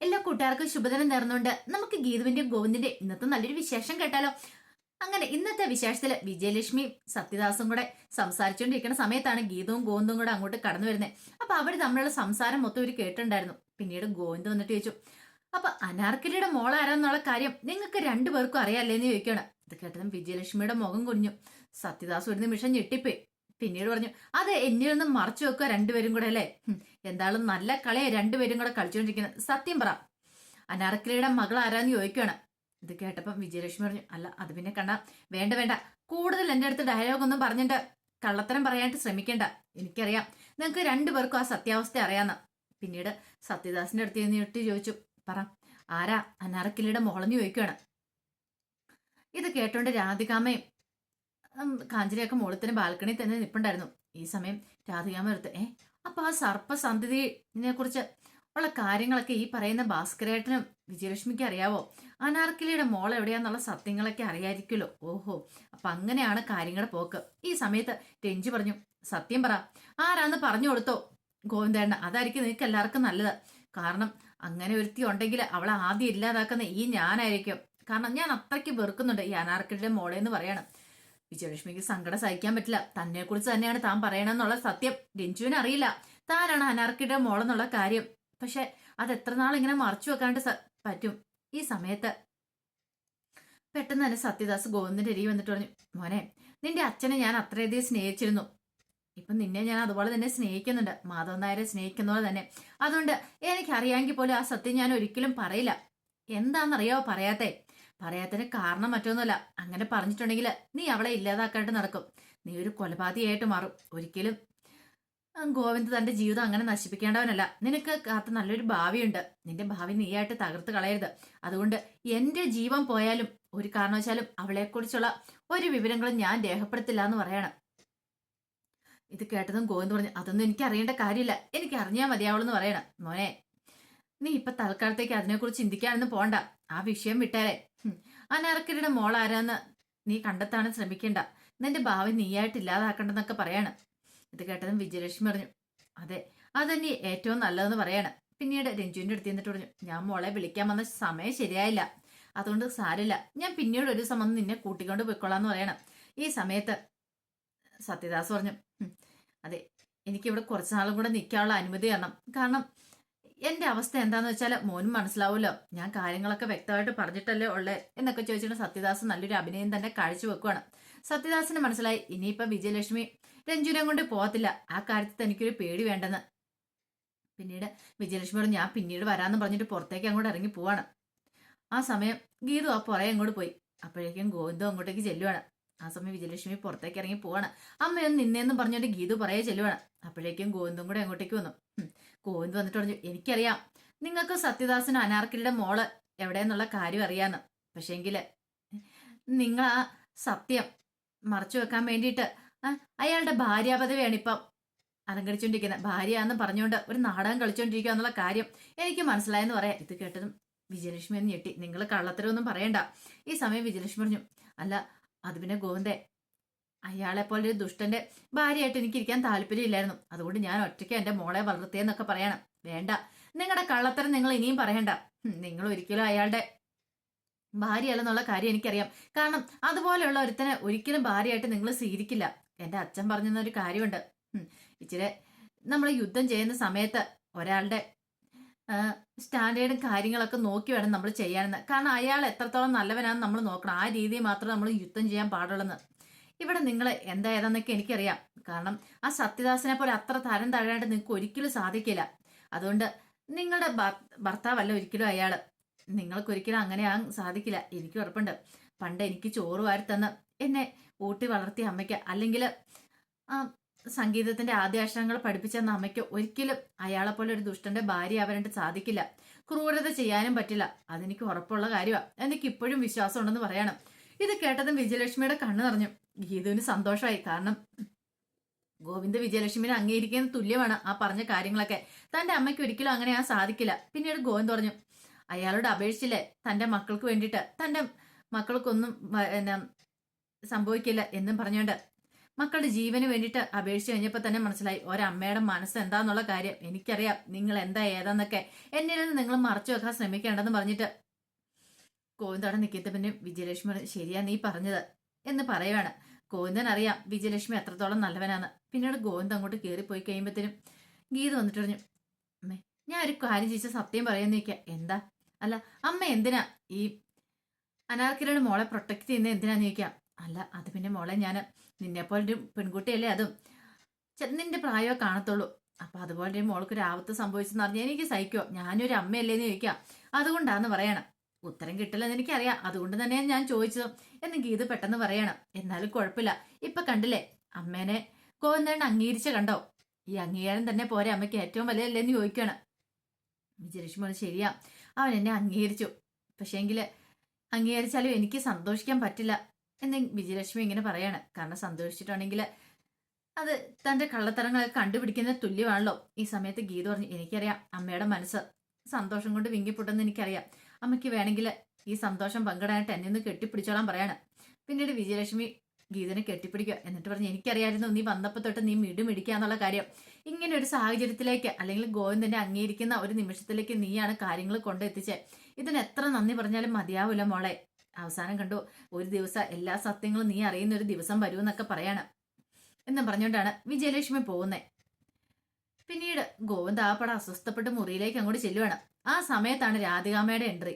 എല്ലാ കൂട്ടുകാർക്കും ശുഭദിനം നേർന്നുകൊണ്ട് നമുക്ക് ഗീതുവിന്റെയും ഗോവിന്ദിന്റെ ഇന്നത്തെ നല്ലൊരു വിശേഷം കേട്ടാലോ? അങ്ങനെ ഇന്നത്തെ വിശേഷത്തിൽ വിജയലക്ഷ്മി സത്യദാസും കൂടെ സംസാരിച്ചുകൊണ്ടിരിക്കുന്ന സമയത്താണ് ഗീതവും ഗോവിന്ദും കൂടെ അങ്ങോട്ട് കടന്നു വരുന്നത് അപ്പൊ അവർ തമ്മിലുള്ള സംസാരം മൊത്തം ഒരു കേട്ടിട്ടുണ്ടായിരുന്നു. പിന്നീട് ഗോവിന്ദ് വന്നിട്ട് ചോദിച്ചു അപ്പൊ അനാർക്കലിയുടെ മോൾ ആരാന്നുള്ള കാര്യം നിങ്ങൾക്ക് രണ്ടുപേർക്കും അറിയാല്ലേന്ന് ചോദിക്കുകയാണ്. ഇത് കേട്ടതും വിജയലക്ഷ്മിയുടെ മുഖം കുഞ്ഞു സത്യദാസ് ഒരു നിമിഷം ഞെട്ടിപ്പോയി. പിന്നീട് പറഞ്ഞു അതെ എന്നിൽ നിന്ന് മറച്ചു വെക്കുക രണ്ടുപേരും കൂടെ അല്ലേ? എന്തായാലും നല്ല കളിയാ രണ്ടുപേരും കൂടെ കളിച്ചുകൊണ്ടിരിക്കുന്നത് സത്യം പറ. അനാർക്കലിയുടെ മകൾ ആരാന്ന് ചോദിക്കുകയാണ് ഇത് കേട്ടപ്പം വിജയലക്ഷ്മി പറഞ്ഞു അല്ല അത് പിന്നെ കണ്ട വേണ്ട വേണ്ട. കൂടുതൽ എന്റെ അടുത്ത് ഡയലോഗ് ഒന്നും പറഞ്ഞിട്ട് കള്ളത്തരം പറയാനായിട്ട് ശ്രമിക്കേണ്ട. എനിക്കറിയാം നിങ്ങൾക്ക് രണ്ടുപേർക്കും ആ സത്യാവസ്ഥ അറിയാന്ന്. പിന്നീട് സത്യദാസിന്റെ അടുത്ത് നിന്നിട്ട് ചോദിച്ചു പറ ആരാ? അനാർക്കിലിയുടെ മോളെന്ന് ചോദിക്കുകയാണ് ഇത് കേട്ടോണ്ട് രാധികാമ്മയും ഉം, കാഞ്ചനയൊക്കെ മോളത്തിന് ബാൽക്കണി തന്നെ നിപ്പുണ്ടായിരുന്നു. ഈ സമയം രാധികാമ്മ എടുത്ത് ഏ അപ്പൊ ആ സർപ്പസന്ധിതിനെ കുറിച്ച് ഉള്ള കാര്യങ്ങളൊക്കെ ഈ പറയുന്ന ഭാസ്കരേട്ടനും വിജയലക്ഷ്മിക്ക് അറിയാവോ? അനാർക്കിലിയുടെ മോൾ എവിടെയാന്നുള്ള സത്യങ്ങളൊക്കെ അറിയായിരിക്കുമല്ലോ. ഓഹോ അപ്പൊ അങ്ങനെയാണ് കാര്യങ്ങളുടെ പോക്ക്. ഈ സമയത്ത് രഞ്ജി പറഞ്ഞു സത്യം പറ ആരാന്ന് പറഞ്ഞു കൊടുത്തോ ഗോവിന്ദേണ്ണ അതായിരിക്കും നിനക്ക് എല്ലാവർക്കും നല്ലത്. കാരണം അങ്ങനെ ഒരുത്തി ഉണ്ടെങ്കിൽ അവളെ ആദ്യം ഇല്ലാതാക്കുന്ന ഈ ഞാനായിരിക്കും. കാരണം ഞാൻ അത്രയ്ക്ക് വെറുക്കുന്നുണ്ട് ഈ അനാർക്കിലിയുടെ മോളെ എന്ന് പറയാണ്. വിജയലക്ഷ്മിക്ക് സങ്കടം സഹിക്കാൻ പറ്റില്ല. തന്നെ കുറിച്ച് തന്നെയാണ് താൻ പറയണമെന്നുള്ള സത്യം. രഞ്ജുവിന് അറിയില്ല. താനാണ് അനാർക്കിയുടെ മോളെന്നുള്ള കാര്യം. പക്ഷെ അത് എത്ര നാൾ ഇങ്ങനെ മറച്ചു വെക്കാണ്ട് പറ്റും? ഈ സമയത്ത് പെട്ടെന്ന് തന്നെ സത്യദാസ് ഗോവിന്ദന്റെ അരി വന്നിട്ട് പറഞ്ഞു മോനെ നിന്റെ അച്ഛനെ ഞാൻ അത്രയധികം സ്നേഹിച്ചിരുന്നു. ഇപ്പൊ നിന്നെ ഞാൻ അതുപോലെ തന്നെ സ്നേഹിക്കുന്നുണ്ട്. മാധവൻ നായരെ സ്നേഹിക്കുന്ന പോലെ തന്നെ. അതുകൊണ്ട് എനിക്കറിയാമെങ്കിൽ പോലും ആ സത്യം ഞാൻ ഒരിക്കലും പറയില്ല. എന്താണെന്നറിയാവോ പറയാത്തേ? പറയാത്തതിന് കാരണം മറ്റൊന്നുമല്ല. അങ്ങനെ പറഞ്ഞിട്ടുണ്ടെങ്കിൽ നീ അവളെ ഇല്ലാതാക്കാണ്ട് നടക്കും. നീ ഒരു കൊലപാതകയായിട്ട് മാറും. ഒരിക്കലും ഗോവിന്ദ് തന്റെ ജീവിതം അങ്ങനെ നശിപ്പിക്കേണ്ടവനല്ല. നിനക്ക് കാത്ത നല്ലൊരു ഭാവിയുണ്ട്. നിന്റെ ഭാവി നീയായിട്ട് തകർത്ത് കളയരുത്. അതുകൊണ്ട് എന്റെ ജീവൻ പോയാലും ഒരു കാരണവശാലും അവളെക്കുറിച്ചുള്ള ഒരു വിവരങ്ങളും ഞാൻ രേഖപ്പെടുത്തില്ല എന്ന് പറയണം. ഇത് കേട്ടതും ഗോവിന്ദ് പറഞ്ഞു അതൊന്നും എനിക്ക് അറിയേണ്ട കാര്യമില്ല. എനിക്ക് അറിഞ്ഞാൽ മതിയാവുള്ളൂ പറയണം. മോനെ നീ ഇപ്പൊ തൽക്കാലത്തേക്ക് അതിനെക്കുറിച്ച് ചിന്തിക്കാനൊന്നും പോണ്ട. ആ വിഷയം വിട്ടാലേ അനാർക്കരുടെ മോൾ ആരാന്ന് നീ കണ്ടെത്താനും ശ്രമിക്കണ്ട. നിന്റെ ഭാവി നീയായിട്ട് ഇല്ലാതാക്കണ്ടെന്നൊക്കെ പറയാണ്. ഇത് കേട്ടതും വിജയലക്ഷ്മി പറഞ്ഞു അതെ അതന്നെ ഏറ്റവും നല്ലതെന്ന് പറയാണ്. പിന്നീട് രഞ്ജുവിന്റെ അടുത്ത് നിന്നിട്ട് പറഞ്ഞു ഞാൻ മോളെ വിളിക്കാൻ വന്ന സമയം ശരിയായില്ല. അതുകൊണ്ട് സാരില്ല ഞാൻ പിന്നീട് ഒരു സമയം നിന്നെ കൂട്ടിക്കൊണ്ട് പോയിക്കൊള്ളാന്ന് പറയണം. ഈ സമയത്ത് സത്യദാസ് പറഞ്ഞു "ഉം, അതെ എനിക്കിവിടെ കുറച്ച് നാളും കൂടെ നിൽക്കാനുള്ള അനുമതി തരണം. കാരണം എന്റെ അവസ്ഥ എന്താന്ന് വെച്ചാൽ മോനും മനസ്സിലാവുമല്ലോ ഞാൻ കാര്യങ്ങളൊക്കെ വ്യക്തമായിട്ട് പറഞ്ഞിട്ടല്ലേ ഉള്ളേ എന്നൊക്കെ ചോദിച്ചിട്ട് സത്യദാസ് നല്ലൊരു അഭിനയം തന്നെ കാഴ്ചവെക്കുവാണ് സത്യദാസിന് മനസ്സിലായി ഇനിയിപ്പൊ വിജയലക്ഷ്മി രഞ്ജുനെ കൊണ്ട് പോകത്തില്ല ആ കാര്യത്തിൽ തനിക്കൊരു പേടി വേണ്ടെന്ന്. പിന്നീട് വിജയലക്ഷ്മിയോട് ഞാൻ പിന്നീട് വരാന്ന് പറഞ്ഞിട്ട് പുറത്തേക്ക് അങ്ങോട്ട് ഇറങ്ങി പോവാണ്. ആ സമയം ഗീതു ആ പുറകെ അങ്ങോട്ട് പോയി. അപ്പോഴേക്കും ഗോവിന്ദം അങ്ങോട്ടേക്ക് ചെല്ലുവാണ്. ആ സമയം വിജയലക്ഷ്മി പുറത്തേക്ക് ഇറങ്ങി പോവാണ്. അമ്മയൊന്ന് നിന്നേന്നും പറഞ്ഞിട്ട് ഗീതു പറയെ ചെല്ലുവാണ്. അപ്പോഴേക്കും ഗോവിന്ദും കൂടെ അങ്ങോട്ടേക്ക് വന്നു. ഗോവിന്ദ് വന്നിട്ട് പറഞ്ഞു എനിക്കറിയാം നിങ്ങൾക്ക് സത്യദാസിനും അനാർക്കിലിയുടെ മോൾ എവിടെയെന്നുള്ള കാര്യം അറിയാന്ന്. പക്ഷേങ്കിൽ നിങ്ങൾ ആ സത്യം മറച്ചു വെക്കാൻ വേണ്ടിയിട്ട് അയാളുടെ ഭാര്യാപദവിയാണ് ഇപ്പം ഭാര്യ എന്ന് പറഞ്ഞുകൊണ്ട് ഒരു നാടകം കളിച്ചുകൊണ്ടിരിക്കുക എന്നുള്ള കാര്യം എനിക്ക് മനസ്സിലായെന്ന് പറയാം. ഇത് കേട്ടതും വിജയലക്ഷ്മി എന്ന് ഞെട്ടി. നിങ്ങൾ കള്ളത്തരമൊന്നും പറയണ്ട. ഈ സമയം വിജയലക്ഷ്മി പറഞ്ഞു അല്ല അത് പിന്നെ ഗോവിന്ദേ അയാളെ പോലെ ഒരു ദുഷ്ടന്റെ ഭാര്യയായിട്ട് എനിക്ക് ഇരിക്കാൻ താല്പര്യമില്ലായിരുന്നു. അതുകൊണ്ട് ഞാൻ ഒറ്റയ്ക്ക് എന്റെ മോളെ വളർത്തിയെന്നൊക്കെ പറയണം. വേണ്ട. നിങ്ങളുടെ കള്ളത്തരം നിങ്ങൾ ഇനിയും പറയണ്ട. നിങ്ങൾ ഒരിക്കലും അയാളുടെ ഭാര്യയല്ലെന്നുള്ള കാര്യം എനിക്കറിയാം. കാരണം അതുപോലെയുള്ള ഒരുത്തനെ ഒരിക്കലും ഭാര്യയായിട്ട് നിങ്ങൾ സ്വീകരിക്കില്ല. എന്റെ അച്ഛൻ പറഞ്ഞ ഒരു കാര്യമുണ്ട് ഇച്ചിരി നമ്മൾ യുദ്ധം ചെയ്യുന്ന സമയത്ത് ഒരാളുടെ സ്റ്റാൻഡേർഡും കാര്യങ്ങളൊക്കെ നോക്കി വേണം നമ്മൾ ചെയ്യാനെന്ന്. കാരണം അയാൾ എത്രത്തോളം നല്ലവനാണെന്ന് നമ്മൾ നോക്കണം. ആ രീതിയിൽ മാത്രം നമ്മൾ യുദ്ധം ചെയ്യാൻ പാടുള്ളെന്ന്. ഇവിടെ നിങ്ങൾ എന്താ ഏതാന്നൊക്കെ എനിക്കറിയാം. കാരണം ആ സത്യദാസനെ പോലെ അത്ര തരം തഴയാണ്ട് നിങ്ങൾക്ക് ഒരിക്കലും സാധിക്കില്ല. അതുകൊണ്ട് നിങ്ങളുടെ ഭർത്താവല്ല ഒരിക്കലും അയാൾ നിങ്ങൾക്ക് ഒരിക്കലും അങ്ങനെ ആ സാധിക്കില്ല. എനിക്ക് ഉറപ്പുണ്ട്. പണ്ട് എനിക്ക് ചോറ് വാരി തന്ന് എന്നെ ഊട്ടി വളർത്തിയ അമ്മയ്ക്ക്. അല്ലെങ്കിൽ സംഗീതത്തിന്റെ ആദ്യാക്ഷരങ്ങൾ പഠിപ്പിച്ചെന്ന അമ്മയ്ക്ക് ഒരിക്കലും അയാളെ പോലെ ഒരു ദുഷ്ടന്റെ ഭാര്യ ആവരണ്ട് സാധിക്കില്ല. ക്രൂരത ചെയ്യാനും പറ്റില്ല. അതെനിക്ക് ഉറപ്പുള്ള കാര്യമാണ് എനിക്ക് ഇപ്പോഴും വിശ്വാസം ഉണ്ടെന്ന് പറയണം. ഇത് കേട്ടതും വിജയലക്ഷ്മിയുടെ കണ്ണു നിറഞ്ഞു. ഗീതുവിന് സന്തോഷമായി. കാരണം ഗോവിന്ദ് വിജയലക്ഷ്മിനെ അംഗീകരിക്കുന്ന തുല്യമാണ് ആ പറഞ്ഞ കാര്യങ്ങളൊക്കെ. തന്റെ അമ്മയ്ക്ക് ഒരിക്കലും അങ്ങനെ ആ സാധിക്കില്ല. പിന്നീട് ഗോവിന്ദ് പറഞ്ഞു അയാളോട് അപേക്ഷിച്ചില്ലേ? തന്റെ മക്കൾക്ക് വേണ്ടിയിട്ട്. തന്റെ മക്കൾക്കൊന്നും സംഭവിക്കില്ല എന്നും പറഞ്ഞുകൊണ്ട് മക്കളുടെ ജീവന് വേണ്ടിയിട്ട് അപേക്ഷിച്ച് കഴിഞ്ഞപ്പോൾ തന്നെ മനസ്സിലായി ഒരമ്മയുടെ മനസ്സ് എന്താന്നുള്ള കാര്യം എനിക്കറിയാം. നിങ്ങൾ എന്താ ഏതാന്നൊക്കെ എന്നിൽ നിങ്ങൾ മറച്ചു വെക്കാൻ ശ്രമിക്കേണ്ടെന്ന് പറഞ്ഞിട്ട് കോവിന്ദോടെ നിൽക്കിയിട്ട് പിന്നെ വിജയലക്ഷ്മി ശരിയാ നീ പറഞ്ഞത് എന്ന് പറയുവാണ്. ഗോവിന്ദൻ അറിയാം വിജയലക്ഷ്മി എത്രത്തോളം നല്ലവനാണ് പിന്നീട് ഗോവിന്ദൻ അങ്ങോട്ട് കയറിപ്പോയി കഴിയുമ്പോഴത്തേനും ഗീത വന്നിട്ട് പറഞ്ഞു അമ്മേ ഞാൻ ഒരു കാര്യം ചോദിച്ച സത്യം പറയാന്ന് ചോദിക്കാം. എന്താ? അല്ല അമ്മ എന്തിനാ ഈ അനാർക്കിലയുടെ മോളെ പ്രൊട്ടക്ട് ചെയ്യുന്നത് എന്തിനാന്ന് ചോദിക്കാം? അല്ല അത് പിന്നെ മോളെ ഞാൻ നിന്നെപ്പോലെ ഒരു പെൺകുട്ടിയല്ലേ അതും. ചെന്നിന്റെ നിന്റെ പ്രായമേ കാണത്തുള്ളൂ. അപ്പൊ അതുപോലെ മോൾക്ക് ഒരു ആപത്ത് സംഭവിച്ചെന്ന് പറഞ്ഞാൽ എനിക്ക് സഹിക്കോ ഞാനൊരു അമ്മയല്ലേന്ന് ചോദിക്കാം. അതുകൊണ്ടാന്ന് പറയണം. ഉത്തരം കിട്ടില്ലെന്ന് എനിക്കറിയാം. അതുകൊണ്ട് തന്നെയാണ് ഞാൻ ചോദിച്ചത്. എന്ന് ഗീത പെട്ടെന്ന് പറയണം. എന്നാലും കുഴപ്പമില്ല. ഇപ്പൊ കണ്ടില്ലേ? അമ്മേനെ കോവന്തേണ്ട അംഗീകരിച്ച കണ്ടോ? ഈ അംഗീകാരം തന്നെ പോരെ അമ്മയ്ക്ക് ഏറ്റവും വലിയല്ലേന്ന് ചോദിക്കണം. വിജയലക്ഷ്മി ശരിയാ. അവൻ എന്നെ അംഗീകരിച്ചു. പക്ഷേങ്കിൽ അംഗീകരിച്ചാലും എനിക്ക് സന്തോഷിക്കാൻ പറ്റില്ല. എന്ന് വിജയലക്ഷ്മി ഇങ്ങനെ പറയാണ്. കാരണം സന്തോഷിച്ചിട്ടുണ്ടെങ്കിൽ അത് തന്റെ കള്ളത്തരങ്ങളൊക്കെ കണ്ടുപിടിക്കുന്ന തുല്യമാണല്ലോ. ഈ സമയത്ത് ഗീത പറഞ്ഞു എനിക്കറിയാം അമ്മയുടെ മനസ്സ് സന്തോഷം കൊണ്ട് വിങ്ങിപ്പൊട്ടെന്ന് എനിക്കറിയാം. അമ്മയ്ക്ക് വേണമെങ്കിൽ ഈ സന്തോഷം പങ്കിടാനായിട്ട് എന്നെ ഒന്ന് കെട്ടിപ്പിടിച്ചോളാൻ പറയാണ്. പിന്നീട് വിജയലക്ഷ്മി ഗീതനെ കെട്ടിപ്പിടിക്കുക. എന്നിട്ട് പറഞ്ഞു എനിക്കറിയായിരുന്നു നീ വന്നപ്പോൾ തൊട്ട് നീ മിടുമിടിക്കാന്നുള്ള കാര്യം. ഇങ്ങനെ ഒരു സാഹചര്യത്തിലേക്ക് അല്ലെങ്കിൽ ഗോവിന്ദനെ അംഗീകരിക്കുന്ന ഒരു നിമിഷത്തിലേക്ക് നീയാണ് കാര്യങ്ങൾ കൊണ്ടെത്തിച്ചേ. ഇതിന് എത്ര നന്ദി പറഞ്ഞാലും മതിയാവില്ല മോളെ. അവസാനം കണ്ടോ ഒരു ദിവസം എല്ലാ സത്യങ്ങളും നീ അറിയുന്ന ഒരു ദിവസം വരുമെന്നൊക്കെ പറയാണ്. എന്നും പറഞ്ഞുകൊണ്ടാണ് വിജയലക്ഷ്മി പോകുന്നത് പിന്നീട് ഗോവിന്ദ് ആ പടം അസ്വസ്ഥപ്പെട്ട് മുറിയിലേക്ക് അങ്ങോട്ട് ചെല്ലുവാണ്. ആ സമയത്താണ് രാധികാമ്മയുടെ എൻട്രി.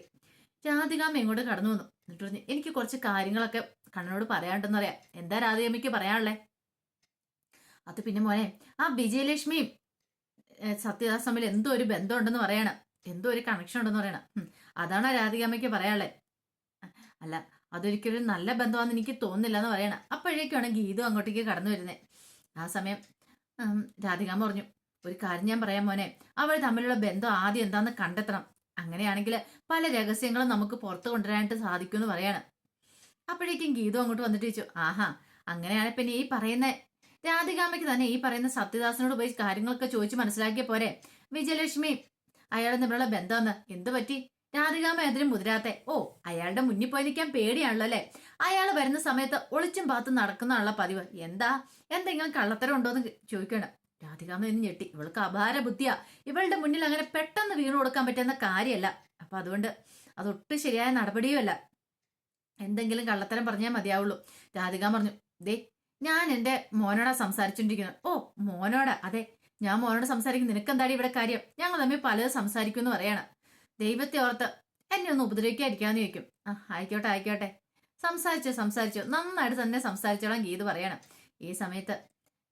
രാധികാമ്മ ഇങ്ങോട്ട് കടന്നു വന്നു. എന്നിട്ട് പറഞ്ഞു എനിക്ക് കുറച്ച് കാര്യങ്ങളൊക്കെ കണ്ണനോട് പറയാണ്ടെന്ന് അറിയാം എന്താ രാധികാമ്മയ്ക്ക് പറയാനുള്ളേ? അത് പിന്നെ മോനെ ആ വിജയലക്ഷ്മിയും സത്യദാസ് തമ്മിൽ എന്തോ ഒരു ബന്ധമുണ്ടെന്ന് പറയണം. എന്തോ ഒരു കണക്ഷൻ ഉണ്ടെന്ന് പറയണം. അതാണ് രാധികാമ്മയ്ക്ക് പറയാനുള്ളേ? അല്ല അതൊരിക്കലും നല്ല ബന്ധമാണെന്ന് എനിക്ക് തോന്നുന്നില്ല എന്ന് പറയണം. അപ്പോഴേക്കാണ് ഗീതു അങ്ങോട്ടേക്ക് കടന്നു വരുന്നത് ആ സമയം രാധിക പറഞ്ഞു ഒരു കാര്യം ഞാൻ പറയാം മോനെ. അവർ തമ്മിലുള്ള ബന്ധം ആദ്യം എന്താണെന്ന് കണ്ടെത്തണം. അങ്ങനെയാണെങ്കിൽ പല രഹസ്യങ്ങളും നമുക്ക് പുറത്തു കൊണ്ടുവരാനായിട്ട് സാധിക്കുമെന്ന് പറയാണ്. അപ്പോഴേക്കും ഗീതു അങ്ങോട്ട് വന്നിട്ട് ചോദിച്ചു ആഹാ അങ്ങനെയാണ് പിന്നെ ഈ പറയുന്ന. രാധികാമയ്ക്ക് തന്നെ ഈ പറയുന്ന സത്യദാസനോട് പോയി കാര്യങ്ങളൊക്കെ ചോദിച്ച് മനസ്സിലാക്കിയ പോരെ. വിജയലക്ഷ്മി അയാളും തമ്മിലുള്ള ബന്ധമെന്ന് എന്ത് പറ്റി? രാധികാമ്മ അതിന് മുതിരാത്തെ. ഓ അയാളുടെ മുന്നിൽ പോയി നിൽക്കാൻ പേടിയാണല്ലോ അല്ലേ? അയാൾ വരുന്ന സമയത്ത് ഒളിച്ചും പാത്തും നടക്കുന്നതാണല്ലോ പതിവ്. എന്താ? എന്തെങ്കിലും കള്ളത്തരം ഉണ്ടോന്ന് ചോദിക്കണം. രാധികാമ്മ എന്ന് ഞെട്ടി. ഇവൾക്ക് അപാര ബുദ്ധിയാ. ഇവളുടെ മുന്നിൽ അങ്ങനെ പെട്ടെന്ന് വീണു കൊടുക്കാൻ പറ്റുന്ന കാര്യമല്ല. അപ്പൊ അതുകൊണ്ട് അതൊട്ടും ശരിയായ നടപടിയുമല്ല എന്തെങ്കിലും കള്ളത്തരം പറഞ്ഞാൽ മതിയാവുള്ളൂ. രാധിക പറഞ്ഞു ദേ ഞാൻ എന്റെ മോനോടാ സംസാരിച്ചോണ്ടിരിക്കുന്നത് ഓ മോനോടാ? അതെ ഞാൻ മോനോട് സംസാരിക്കും. നിനക്കെന്താടി ഇവിടെ കാര്യം? ഞങ്ങൾ തമ്മിൽ പലതും സംസാരിക്കും എന്ന് പറയണം. ദൈവത്തെ ഓർത്ത് എന്നെ ഒന്ന് ഉപദ്രവിക്കാതിരിക്കാന്ന് ചോദിക്കും. ആ ആയിക്കോട്ടെ ആയിക്കോട്ടെ. സംസാരിച്ചോ സംസാരിച്ചോ. നന്നായിട്ട് തന്നെ സംസാരിച്ചോളാം ഗീത് പറയണം. ഈ സമയത്ത്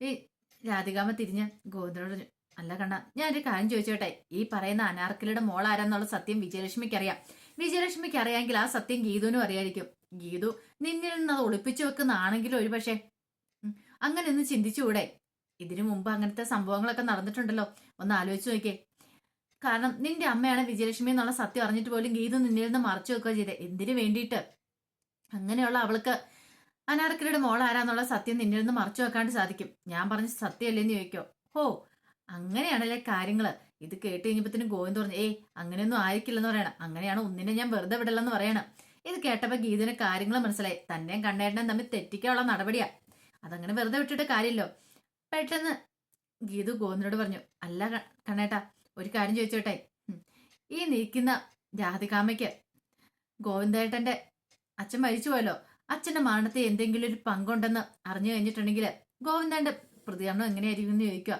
ഈ രാധികാമ തിരിഞ്ഞ് ഗോവിന്ദനോട് അല്ല കണ്ണ ഞാനൊരു കാര്യം ചോദിച്ചോട്ടെ. ഈ പറയുന്ന അനാർക്കലിയുടെ മോൾ ആരാന്നുള്ള സത്യം വിജയലക്ഷ്മിക്ക് അറിയാം വിജയലക്ഷ്മിക്ക് അറിയാമെങ്കിൽ ആ സത്യം ഗീതുവിനും അറിയായിരിക്കും. ഗീതു നിന്നിൽ നിന്ന് അത് ഒളിപ്പിച്ചു വെക്കുന്നതാണെങ്കിലും ഒരു പക്ഷേ അങ്ങനെ ഒന്ന് ചിന്തിച്ചുകൂടെ? ഇതിനു മുമ്പ് അങ്ങനത്തെ സംഭവങ്ങളൊക്കെ നടന്നിട്ടുണ്ടല്ലോ. ഒന്ന് ആലോചിച്ച് നോക്കിയേ. കാരണം നിന്റെ അമ്മയാണ് വിജയലക്ഷ്മി എന്നുള്ള സത്യം അറിഞ്ഞിട്ട് പോലും ഗീത നിന്നിൽ നിന്ന് മറച്ചു വെക്കുക ചെയ്തേ. എന്തിനു വേണ്ടിയിട്ട്? അങ്ങനെയുള്ള അവൾക്ക് അനാർക്കലിയുടെ മോൾ ആരാന്നുള്ള സത്യം നിന്നിൽ നിന്ന് മറച്ചു വെക്കാണ്ട് സാധിക്കും. ഞാൻ പറഞ്ഞ സത്യമല്ലേന്ന് ചോദിക്കോ. ഹോ അങ്ങനെയാണല്ലേ കാര്യങ്ങൾ. ഇത് കേട്ട് കഴിഞ്ഞപ്പത്തിന് ഗോവിന്ദ് പറഞ്ഞു ഏയ് അങ്ങനെയൊന്നും ആയിരിക്കില്ലെന്ന് പറയണം. അങ്ങനെയാണ് ഒന്നിനെ ഞാൻ വെറുതെ വിടലെന്ന് പറയണം. ഇത് കേട്ടപ്പോ ഗീതിന് കാര്യങ്ങൾ മനസ്സിലായി. തന്നെയും കണ്ണേട്ടനും തമ്മിൽ തെറ്റിക്കാനുള്ള നടപടിയാ. അതങ്ങനെ വെറുതെ വിട്ടിട്ട് കാര്യമില്ലോ. പെട്ടെന്ന് ഗീതു ഗോവിന്ദനോട് പറഞ്ഞു അല്ല കണ്ണേട്ടാ ഒരു കാര്യം ചോദിച്ചോട്ടെ? ഈ നിൽക്കുന്ന രാധികാമയ്ക്ക് ഗോവിന്ദേട്ടന്റെ അച്ഛൻ മരിച്ചു പോയല്ലോ അച്ഛന്റെ മരണത്തിൽ എന്തെങ്കിലും ഒരു പങ്കുണ്ടെന്ന് അറിഞ്ഞു കഴിഞ്ഞിട്ടുണ്ടെങ്കിൽ ഗോവിന്ദന്റെ പ്രതികരണം എങ്ങനെയായിരിക്കും എന്ന് ചോദിക്കുക.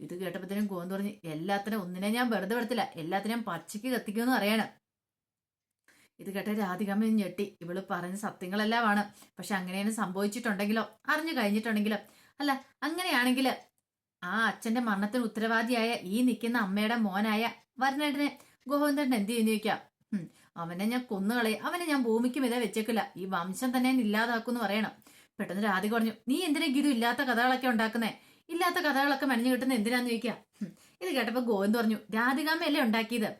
ഇത് കേട്ടപ്പോഴത്തേനും ഗോവിന്ദ് പറഞ്ഞു എല്ലാത്തിനും ഒന്നിനെ ഞാൻ വെറുതെ വിടത്തില്ല എല്ലാത്തിനും പച്ചയ്ക്ക് കത്തിക്കുമെന്ന് അറിയണം ഇത് കേട്ട രാധികാമ്മ ഞെട്ടി. ഇവൾ പറഞ്ഞ സത്യങ്ങളെല്ലാമാണ്. പക്ഷെ അങ്ങനെയാണ് സംഭവിച്ചിട്ടുണ്ടെങ്കിലോ? അറിഞ്ഞു കഴിഞ്ഞിട്ടുണ്ടെങ്കിലോ? അല്ല അങ്ങനെയാണെങ്കിൽ ആ അച്ഛന്റെ മരണത്തിന് ഉത്തരവാദിയായ ഈ നിൽക്കുന്ന അമ്മയുടെ മോനായ വരണേട്ടനെ ഗോവിന്ദൻ എന്ത് ചെയ്യുന്നു ചോദിക്കാം? അവനെ ഞാൻ കൊന്നുകളയും അവനെ ഞാൻ ഭൂമിക്ക് മിത വെച്ചേക്കില്ല. ഈ വംശം തന്നെ ഇല്ലാതാക്കുമെന്ന് പറയണം. പെട്ടെന്ന് രാധി പറഞ്ഞു നീ എന്തിനാ ഗീതു ഇല്ലാത്ത കഥകളൊക്കെ ഉണ്ടാക്കുന്നേ? ഇല്ലാത്ത കഥകളൊക്കെ മെനഞ്ഞു കിട്ടുന്ന എന്തിനാന്ന് ചോദിക്കാം? ഇത് കേട്ടപ്പോ ഗോവിന്ദ് പറഞ്ഞു രാധികാമ്മയല്ലേ ഉണ്ടാക്കിയത്?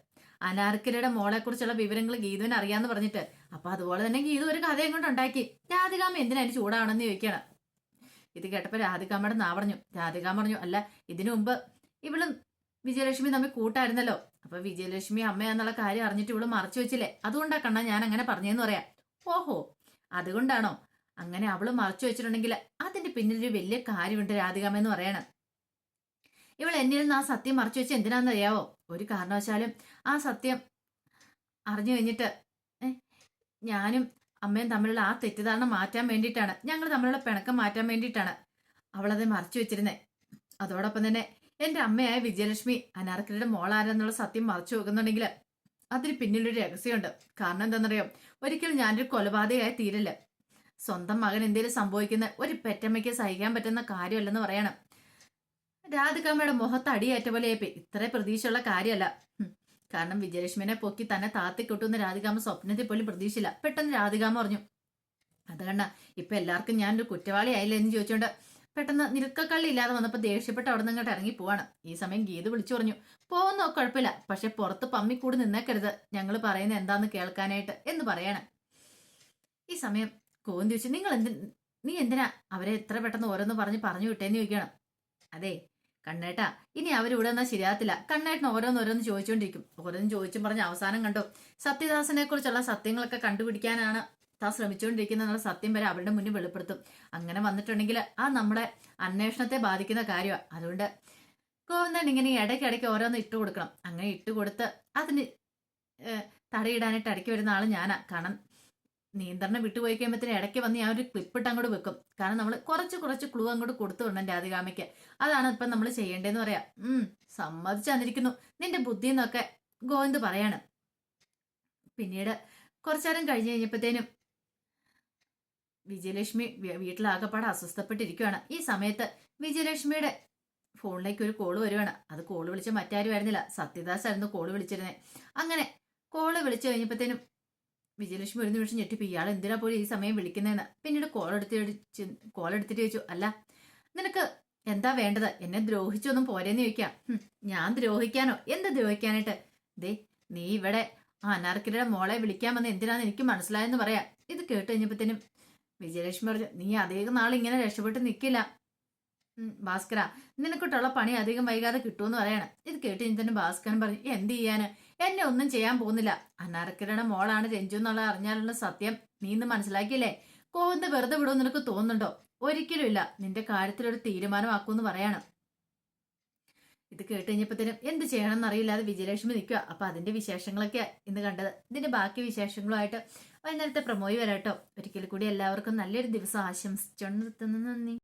അനാർക്കലയുടെ മോളെ കുറിച്ചുള്ള വിവരങ്ങൾ ഗീതുവിന് അറിയാന്ന് പറഞ്ഞിട്ട്. അപ്പൊ അതുപോലെ തന്നെ ഗീതു ഒരു കഥയും കൊണ്ട് ഉണ്ടാക്കി. രാധികാമ്മ എന്തിനാ അതിന് ചൂടാണെന്ന് ചോദിക്കണം? ഇത് കേട്ടപ്പോ രാധികാമ്മയുടെ നാ പറഞ്ഞു രാധികാമ്മ പറഞ്ഞു അല്ല ഇതിനു മുമ്പ് ഇവളും വിജയലക്ഷ്മി തമ്മിൽ കൂട്ടായിരുന്നല്ലോ. അപ്പൊ വിജയലക്ഷ്മി അമ്മയാന്നുള്ള കാര്യം അറിഞ്ഞിട്ട് ഇവൾ മറച്ചു വെച്ചില്ലേ? അതുകൊണ്ടാ കണ്ണ ഞാൻ അങ്ങനെ പറഞ്ഞെന്ന് പറയാ. ഓഹോ അതുകൊണ്ടാണോ? അങ്ങനെ അവൾ മറച്ചു വെച്ചിട്ടുണ്ടെങ്കിൽ അതിന്റെ പിന്നിലൊരു വലിയ കാര്യമുണ്ട് രാധികാമ്മ എന്ന് പറയണം. ഇവൾ എന്നിൽ നിന്ന് ആ സത്യം മറച്ചു വെച്ച് എന്തിനാണെന്നറിയാവോ? ഒരു കാരണവശാലും ആ സത്യം അറിഞ്ഞു കഴിഞ്ഞിട്ട് ഞാനും അമ്മയും തമ്മിലുള്ള ആ തെറ്റിദ്ധാരണ മാറ്റാൻ വേണ്ടിയിട്ടാണ്. ഞങ്ങൾ തമ്മിലുള്ള പിണക്കം മാറ്റാൻ വേണ്ടിയിട്ടാണ് അവളത് മറച്ചു വെച്ചിരുന്നത് അതോടൊപ്പം തന്നെ എന്റെ അമ്മയായ വിജയലക്ഷ്മി അനാർക്കലിയുടെ മോളാരെന്നുള്ള സത്യം മറച്ചു വെക്കുന്നുണ്ടെങ്കിൽ അതിന് പിന്നിലൊരു രഹസ്യമുണ്ട്. കാരണം എന്താണെന്നറിയോ? ഒരിക്കലും ഞാനൊരു കൊലപാതകയായി തീരല്ല. സ്വന്തം മകൻ എന്തെങ്കിലും സംഭവിക്കുന്ന ഒരു പെറ്റമ്മയ്ക്ക് സഹിക്കാൻ പറ്റുന്ന കാര്യമല്ലെന്ന് പറയണം. രാധികാമ്മയുടെ മുഖത്ത് അടിയേറ്റ പോലെ. ഇത്ര പ്രതീക്ഷയുള്ള കാര്യമല്ല. കാരണം വിജയലക്ഷ്മിനെ പൊക്കി തന്നെ താത്തി രാധികാമ സ്വപ്നത്തിൽ പോലും പ്രതീക്ഷയില്ല. പെട്ടെന്ന് രാധികാമ പറഞ്ഞു അത് കണ്ട ഇപ്പൊ എല്ലാവർക്കും ഞാനൊരു കുറ്റവാളി ആയില്ല എന്ന് ചോദിച്ചോണ്ട് പെട്ടെന്ന് നിൽക്കക്കള്ളി ഇല്ലാതെ വന്നപ്പോ ദേഷ്യപ്പെട്ട് അവിടെ നിന്ന് ഇറങ്ങി പോവാണ്. ഈ സമയം ഗീത് വിളിച്ചു പറഞ്ഞു പോവുന്നോ കുഴപ്പമില്ല. പക്ഷെ പുറത്ത് പമ്മി കൂടി നിന്നേക്കരുത്. ഞങ്ങൾ പറയുന്നത് എന്താന്ന് കേൾക്കാനായിട്ട് എന്ന് പറയണം. ഈ സമയം കോന്തി ചോദിച്ചു നിങ്ങൾ എന്തി നീ എന്തിനാ അവരെ എത്ര പെട്ടെന്ന് ഓരോന്ന് പറഞ്ഞ് പറഞ്ഞു വിട്ടേന്ന് ചോദിക്കണം അതെ കണ്ണേട്ടാ ഇനി അവരിവിടെ നിന്നാൽ ശരിയാകത്തില്ല. കണ്ണേട്ടൻ ഓരോന്ന് ഓരോന്ന് ചോദിച്ചുകൊണ്ടിരിക്കും ഓരോന്ന് ചോദിച്ചും പറഞ്ഞ് അവസാനം കണ്ടോ? സത്യദാസനെ കുറിച്ചുള്ള സത്യങ്ങളൊക്കെ കണ്ടുപിടിക്കാനാണ് താൻ ശ്രമിച്ചുകൊണ്ടിരിക്കുന്ന സത്യം വരെ അവരുടെ മുന്നിൽ വെളിപ്പെടുത്തും. അങ്ങനെ വന്നിട്ടുണ്ടെങ്കിൽ ആ നമ്മുടെ അന്വേഷണത്തെ ബാധിക്കുന്ന കാര്യമാണ് അതുകൊണ്ട് ഗോവിന്ദൻ ഇങ്ങനെ ഇടയ്ക്കിടയ്ക്ക് ഓരോന്ന് ഇട്ട് കൊടുക്കണം അങ്ങനെ ഇട്ട് കൊടുത്ത് അതിന് തടയിടാനായിട്ട് ഇടയ്ക്ക് വരുന്ന ആൾ ഞാനാ. കാരണം നിയന്ത്രണം വിട്ടുപോയി കഴിയുമ്പോഴത്തേന് ഇടയ്ക്ക് വന്ന് ഞാൻ ഒരു ക്ലിപ്പ് ഇട്ട് അങ്ങോട്ട് വെക്കും. കാരണം നമ്മൾ കുറച്ച് കുറച്ച് ക്ലൂ അങ്ങോട്ട് കൊടുത്തു വിടണം രാധികാമയ്ക്ക് അതാണ് ഇപ്പം നമ്മൾ ചെയ്യേണ്ടതെന്ന് പറയാം. ഉം സമ്മതിച്ചു തന്നിരിക്കുന്നു. നിന്റെ ബുദ്ധി എന്നൊക്കെ ഗോവിന്ദ് പറയാണ്. പിന്നീട് കുറച്ചേരം കഴിഞ്ഞ് കഴിഞ്ഞപ്പോഴത്തേനും വിജയലക്ഷ്മി വീട്ടിലാകപ്പാടെ അസ്വസ്ഥപ്പെട്ടിരിക്കുകയാണ് ഈ സമയത്ത് വിജയലക്ഷ്മിയുടെ ഫോണിലേക്ക് ഒരു കോൾ വരുവാണ്. അത് കോൾ വിളിച്ച മറ്റാരും ആയിരുന്നില്ല സത്യദാസ് ആയിരുന്നു കോൾ വിളിച്ചിരുന്നത് അങ്ങനെ കോൾ വിളിച്ചു കഴിഞ്ഞപ്പോഴത്തേനും വിജയലക്ഷ്മി ഒരു നിമിഷം ഞെട്ടിപ്പ് ഇയാൾ എന്തിനാ പോലും ഈ സമയം വിളിക്കുന്നതെന്ന്? പിന്നീട് കോൾ എടുത്തിട്ട് കോൾ എടുത്തിട്ട് ചോദിച്ചു അല്ല നിനക്ക് എന്താ വേണ്ടത്? എന്നെ ദ്രോഹിച്ചൊന്നും പോരെന്ന് ചോദിക്കാം. ഞാൻ ദ്രോഹിക്കാനോ? എന്ത് ദ്രോഹിക്കാനായിട്ട്? ദേ നീ ഇവിടെ അനാർക്കിയുടെ മോളെ വിളിക്കാൻ വന്ന് എന്തിനാന്ന് എനിക്ക് മനസ്സിലായെന്ന് പറയാം. ഇത് കേട്ട് കഴിഞ്ഞപ്പോഴത്തേനും വിജയലക്ഷ്മി പറഞ്ഞു നീ അധികം നാൾ ഇങ്ങനെ രക്ഷപ്പെട്ട് നിൽക്കില്ല ഭാസ്കര നിനക്കിട്ടുള്ള പണി അധികം വൈകാതെ കിട്ടുമെന്ന് പറയണം. ഇത് കേട്ട് തന്നെ ഭാസ്കരൻ പറഞ്ഞു എന്ത് ചെയ്യാന്? എന്നെ ഒന്നും ചെയ്യാൻ പോകുന്നില്ല. അനാർക്കരുടെ മോളാണ് രഞ്ജു എന്നുള്ള അറിഞ്ഞാലുള്ള സത്യം. നീ ഇന്ന് മനസ്സിലാക്കിയില്ലേ? കോവന്ത് വെറുതെ വിടുമെന്ന് നിനക്ക് തോന്നുന്നുണ്ടോ? ഒരിക്കലും ഇല്ല. നിന്റെ കാര്യത്തിലൊരു തീരുമാനമാക്കൂന്ന് പറയണം. ഇത് കേട്ട് കഴിഞ്ഞപ്പോഴത്തേനും എന്ത് ചെയ്യണമെന്ന് അറിയില്ലാതെ വിജയലക്ഷ്മി നിൽക്കുക. അപ്പൊ അതിന്റെ വിശേഷങ്ങളൊക്കെ ഇന്ന് കണ്ടത്. ഇതിന്റെ ബാക്കി വിശേഷങ്ങളുമായിട്ട് വൈകുന്നേരത്തെ പ്രമോയി വരാട്ടോ ഒരിക്കൽ കൂടി എല്ലാവർക്കും നല്ലൊരു ദിവസം ആശംസിച്ചോണ്ട് നിർത്തുന്നു. നന്ദി.